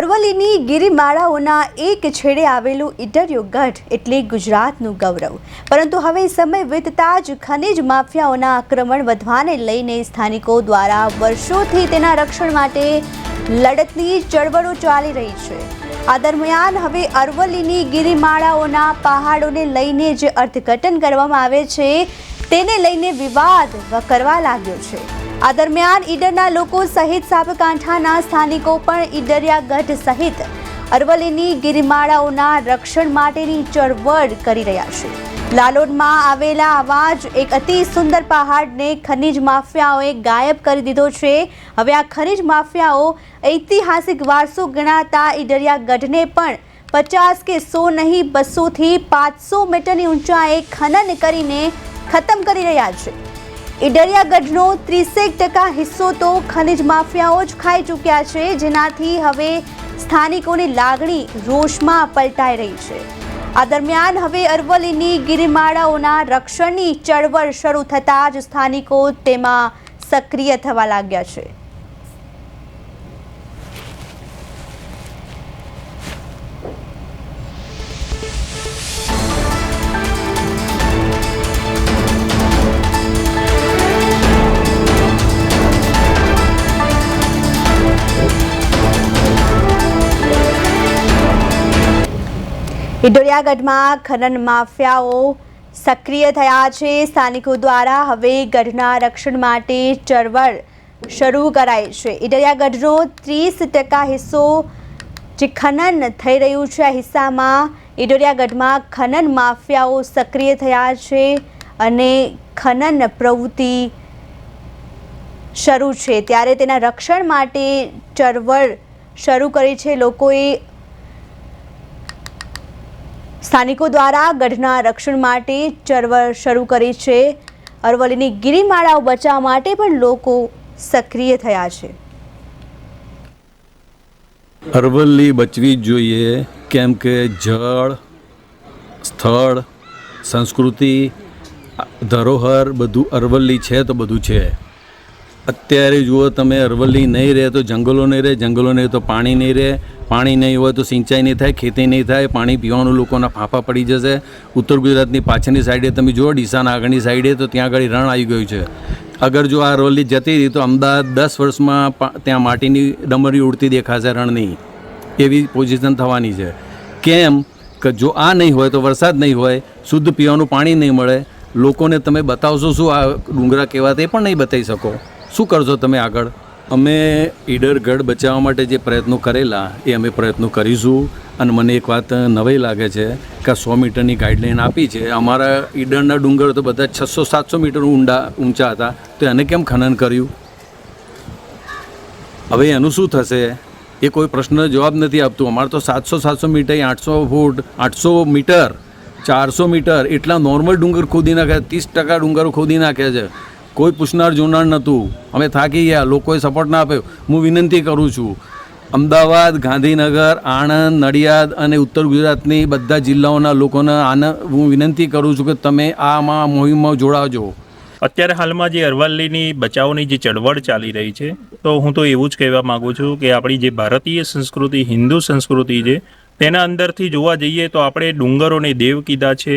અરવલ્લીની ગિરિમાળાઓના એક છેડે આવેલું ઇટરિયો ગઢ એટલે ગુજરાતનું ગૌરવ. પરંતુ હવે સમય વીતતા જ ખનિજ માફિયાઓના આક્રમણ વધવાને લઈને સ્થાનિકો દ્વારા વર્ષોથી તેના રક્ષણ માટે લડતની ચળવળો ચાલી રહી છે. આ દરમિયાન હવે અરવલ્લીની ગિરિમાળાઓના પહાડોને લઈને જે અર્થઘટન કરવામાં આવે છે, તેને લઈને વિવાદ કરવા લાગ્યો છે. આ દરમિયાન ઈડરના લોકો સહિત સાબરકાંઠાના સ્થાનિકો પણ ઈડરિયા ગઢ સહિત અરવલ્લીની ગિરિમાળાઓના રક્ષણ માટેની ચળવળ કરી રહ્યા છે. લાલોડમાં આવેલા આવા જ એક અતિ સુંદર પહાડને ખનિજ માફિયાઓએ ગાયબ કરી દીધો છે. હવે આ ખનિજ માફિયાઓ ઐતિહાસિક વારસો ગણાતા ઈડરિયા ગઢને પણ પચાસ કે સો નહીં, બસોથી પાંચસો મીટરની ઊંચાઈએ ખનન કરીને ખતમ કરી રહ્યા છે. ઈડરિયા ગઢનો ત્રીસેક ટકા હિસ્સો તો ખનિજ માફિયાઓ જ ખાઈ ચૂક્યા છે, જેનાથી હવે સ્થાનિકોની લાગણી રોષમાં પલટાઈ રહી છે. આ દરમિયાન હવે અરવલ્લીની ગિરિમાળાઓના રક્ષણની ચળવળ શરૂ થતાં જ સ્થાનિકો તેમાં સક્રિય થવા લાગ્યા છે. ઈડોરિયાગઢમાં ખનન માફિયાઓ સક્રિય થયા છે. સ્થાનિકો દ્વારા હવે ગઢના રક્ષણ માટે ચળવળ શરૂ કરાઈ છે. ઇડરિયાગઢનો ત્રીસ ટકા હિસ્સો જે ખનન થઈ રહ્યું છે, આ હિસ્સામાં ઈડોરિયાગઢમાં ખનન માફિયાઓ સક્રિય થયા છે અને ખનન પ્રવૃત્તિ શરૂ છે. ત્યારે તેના રક્ષણ માટે ચળવળ શરૂ કરી છે. લોકોએ સ્થાનિકો દ્વારા ગઢના રક્ષણ માટે ચળવળ શરૂ કરી છે. અરવલ્લીની ગિરિમાળાઓ બચાવવા માટે પણ લોકો સક્રિય થયા છે. અરવલ્લી બચવી જ જોઈએ કેમ કે જળ, સ્થળ, સંસ્કૃતિ, ધરોહર બધું અરવલ્લી છે તો બધું છે. અત્યારે જુઓ તમે, અરવલ્લી નહીં રહે તો જંગલો નહીં રહે, જંગલો નહીં તો પાણી નહીં રહે, પાણી નહીં હોય તો સિંચાઈ નહીં થાય, ખેતી નહીં થાય, પાણી પીવાનું લોકોના ફાંફા પડી જશે. ઉત્તર ગુજરાતની પાછળની સાઈડે તમે જુઓ ડીસાના આગળની સાઈડે તો ત્યાં આગળ રણ આવી ગયું છે. અગર જો આ અરવલ્લી જતી રહી તો અમદાવાદ દસ વર્ષમાં ત્યાં માટીની ડમરી ઉડતી દેખાશે રણની. એવી પોઝિશન થવાની છે. કેમ કે જો આ નહીં હોય તો વરસાદ નહીં હોય, શુદ્ધ પીવાનું પાણી નહીં મળે. લોકોને તમે બતાવશો શું આ ડુંગરા કહેવા તે પણ નહીં બતાવી શકો. શું કરશો તમે આગળ? અમે ઈડર ગઢ બચાવવા માટે જે પ્રયત્નો કરેલા, એ અમે પ્રયત્નો કરીશું. અને મને એક વાત નવાઈ લાગે છે કે સો મીટરની ગાઈડલાઈન આપી છે. અમારા ઈડરના ડુંગર તો બધા છસો, સાતસો મીટર ઊંડા, ઊંચા હતા. તો એને કેમ ખનન કર્યું? હવે એનું શું થશે? એ કોઈ પ્રશ્નનો જવાબ નથી આપતું. અમારે તો સાતસો સાતસો મીટર, આઠસો ફૂટ, આઠસો મીટર, ચારસો મીટર એટલા નોર્મલ ડુંગર ખોદી નાખ્યા ત્રીસ ટકા ડુંગરો ખોદી નાખ્યા છે. કોઈ પૂછનાર જોનાર નહોતું. અમે થાકી ગયા, લોકોએ સપોર્ટ ના આપ્યો. હું વિનંતી કરું છું, અમદાવાદ, ગાંધીનગર, આણંદ, નડિયાદ અને ઉત્તર ગુજરાતની બધા જિલ્લાઓના લોકોને આનંદ હું વિનંતી કરું છું કે તમે આમાં મોહિમમાં જોડાજો અત્યારે હાલમાં જે અરવલ્લીની બચાવની જે ચળવળ ચાલી રહી છે, તો હું તો એવું જ કહેવા માગું છું કે આપણી જે ભારતીય સંસ્કૃતિ, હિન્દુ સંસ્કૃતિ છે, તેના અંદરથી જોવા જઈએ તો આપણે ડુંગરોને દેવ કીધા છે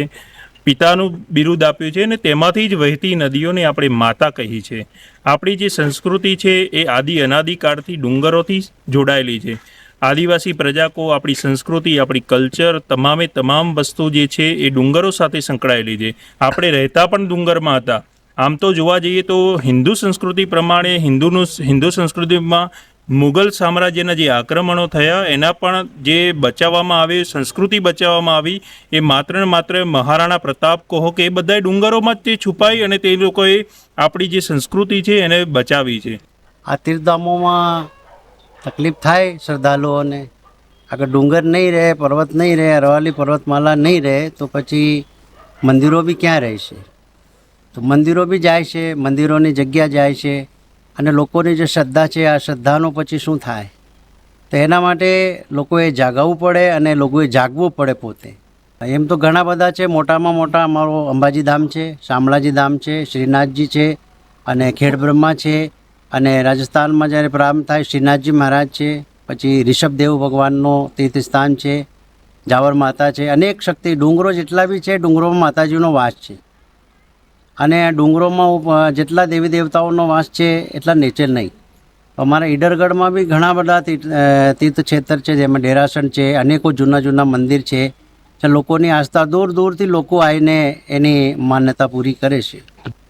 પિતાનું બિરુદ આપ્યું છે અને તેમાંથી જ વહેતી નદીઓને આપણે માતા કહી છે. આપણી જે સંસ્કૃતિ છે એ આદિ અનાદિકાળથી ડુંગરોથી જોડાયેલી છે. આદિવાસી પ્રજાકો, આપણી સંસ્કૃતિ, આપણી કલ્ચર, તમામે તમામ વસ્તુ જે છે એ ડુંગરો સાથે સંકળાયેલી છે. આપણે રહેતા પણ ડુંગરમાં હતા. આમ તો જોવા જઈએ તો હિન્દુ સંસ્કૃતિ પ્રમાણે હિન્દુનું હિન્દુ સંસ્કૃતિમાં મુગલ સામ્રાજ્યના જે આક્રમણો થયા, એના પણ જે બચાવવામાં આવે, સંસ્કૃતિ બચાવવામાં આવી, એ માત્ર ને માત્ર મહારાણા પ્રતાપ કહો કે એ બધા ડુંગરોમાં જ તે છુપાઈ અને તે લોકોએ આપણી જે સંસ્કૃતિ છે એને બચાવી છે. આ તીર્થધામોમાં તકલીફ થાય શ્રદ્ધાળુઓને. આગળ ડુંગર નહીં રહે, પર્વત નહીં રહે, અરવાલી પર્વતમાલા નહીં રહે, તો પછી મંદિરો બી ક્યાં રહેશે? તો મંદિરો બી જાય છે, મંદિરોની જગ્યા જાય છે. અને લોકોની જે શ્રદ્ધા છે, આ શ્રદ્ધાનો પછી શું થાય? તો એના માટે લોકોએ જાગવું પડે અને લોકોએ જાગવું પડે પોતે. એમ તો ઘણા બધા છે, મોટામાં મોટા અમારો અંબાજી ધામ છે શામળાજી ધામ છે, શ્રીનાથજી છે અને ખેડ બ્રહ્મા છે અને રાજસ્થાનમાં જ્યારે પ્રારંભ થાય શ્રીનાથજી મહારાજ છે, પછી ઋષભદેવ ભગવાનનો તીર્થસ્થાન છે, જાવર માતા છે, અનેક શક્તિ ડુંગરો જેટલા બી છે, ડુંગરોમાં માતાજીનો વાસ છે. અને ડુંગરોમાં જેટલા દેવી દેવતાઓનો વાસ છે એટલા નેચર નહીં. અમારા ઈડરગઢમાં બી ઘણા બધા તીર્થ અ, તીર્થક્ષેત્ર છે જેમાં ડેરાસણ છે અનેકો જૂના જૂના મંદિર છે. જે લોકોની આસ્થા દૂર દૂરથી લોકો આવીને એની માન્યતા પૂરી કરે છે.